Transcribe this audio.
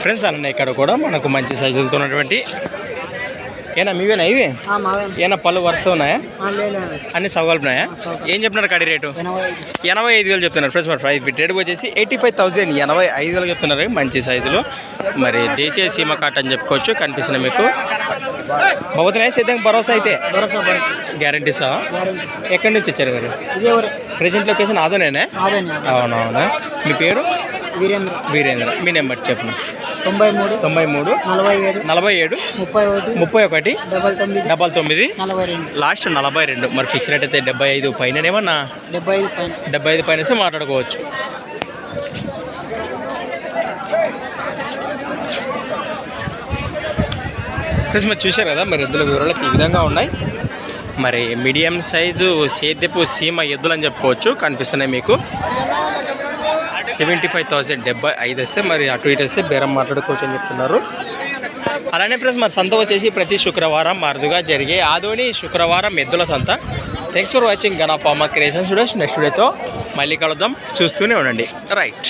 Friends అన్న ఇక్కడ కూడా మనకు మంచి సైజులతో ఉన్నటువంటి ఏనా మీవేనా ఇవి? ఏనా పళ్ళు వరుస ఉన్నాయా అన్ని సవగలుపున్నాయా ఏం చెప్తున్నారు కడి రేటు? ఎనభై ఐదు. వేలు చెప్తున్నారు. ఫ్రెండ్స్ మరి ప్రైస్ రేట్ వచ్చేసి ఎయిటీ ఫైవ్ థౌసండ్ ఎనభై ఐదు వేలు చెప్తున్నారు. మంచి సైజులో. మరి దేశీయ సీమ కాట్ అని చెప్పుకోవచ్చు. కనిపిస్తుంది మీకు. బాబుతున్నాయి చేద్దాం భరోసా అయితే. గ్యారంటీసా ఎక్కడి నుంచి వచ్చారు మీరు? ప్రెజెంట్ లొకేషన్ ఆదోనేనా? అవునవునా. మీ పేరు? వీరేంద్ర. వీరేంద్ర. మీ నెంబర్ చెప్పండి. తొంభై మూడు తొంభై మూడు నలభై ఏడు నలభై ఏడు ముప్పై ఒకటి ముప్పై ఒకటి డబల్ తొమ్మిది డబల్ తొమ్మిది నలభై రెండు. లాస్ట్ నలభై రెండు. మరి ఫిక్స్ రేట్ అయితే డెబ్బై ఐదు పైన ఏమన్నా డెబ్బై ఐదు పైన. డెబ్బై ఐదు పైన మాట్లాడుకోవచ్చు. ఫ్రెండ్స్ మరి చూశారు కదా మరి ఎద్దుల వివరాలకు ఈ విధంగా ఉన్నాయి. మరి మీడియం సైజు సేద్యపు సీమ ఎద్దులు అని చెప్పుకోవచ్చు కనిపిస్తున్నాయి మీకు. సెవెంటీ ఫైవ్ థౌసండ్ డెబ్బై ఐదు వస్తే మరి అటు ఇటు వస్తే బేరం మాట్లాడుకోవచ్చు అని చెప్తున్నారు. అలానే ఫ్రెండ్స్ మరి సంత వచ్చేసి ప్రతి శుక్రవారం అరుదుగా జరిగే ఆదోని శుక్రవారం ఎద్దుల సంత. Thanks for watching Gana pharma creations videos next వీడియోతో మళ్ళీ కలుద్దాం. చూస్తూనే ఉండండి. రైట్